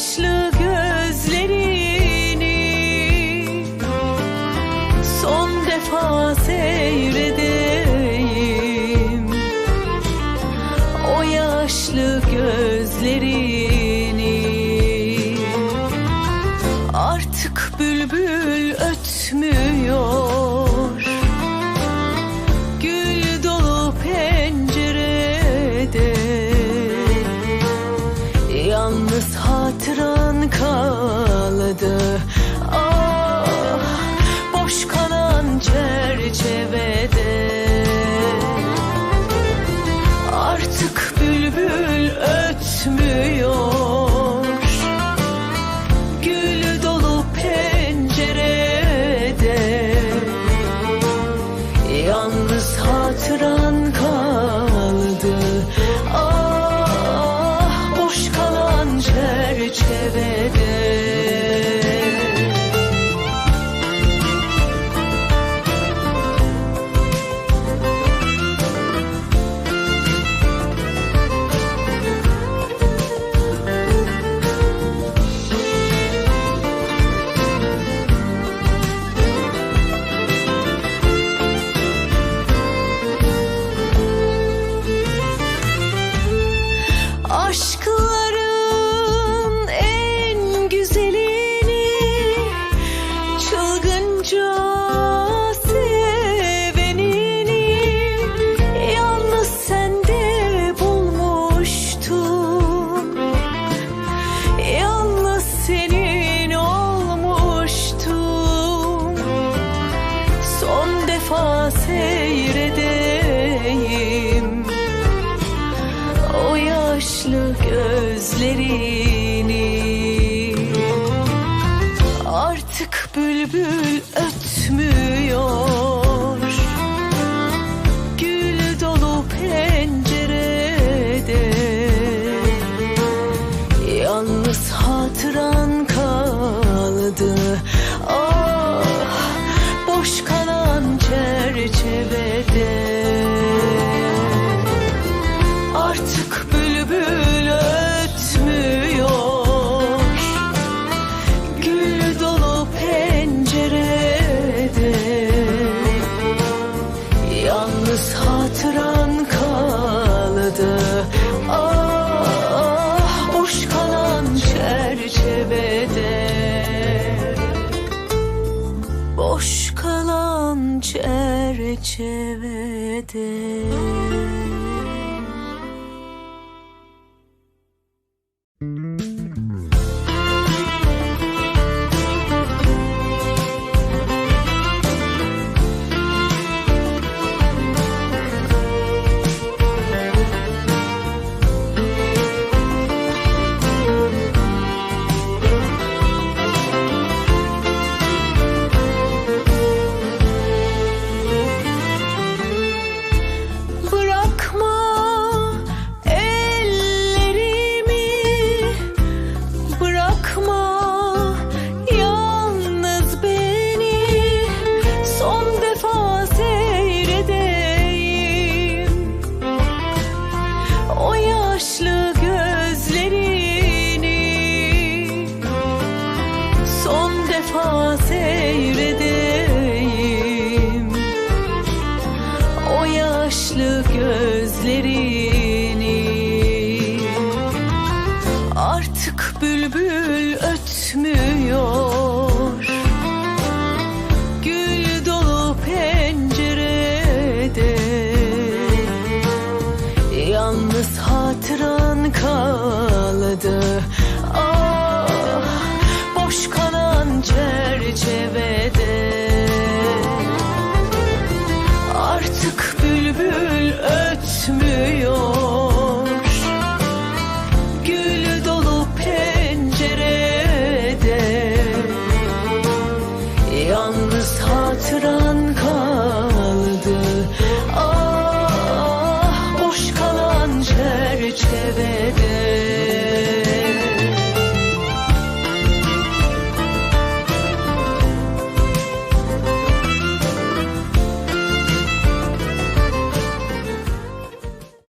yaşlı gözlerini son defa seyredeyim. O yaşlı gözlerini Yalnız hatıran yaşlı gözlerini. Artık bülbül ötmüyor. hatıran kaldı. Ah boş kalan çerçevede. Boş kalan çerçevede. yaşlı gözlerini son defa seyredeyim. O yaşlı gözlerini düşmüyor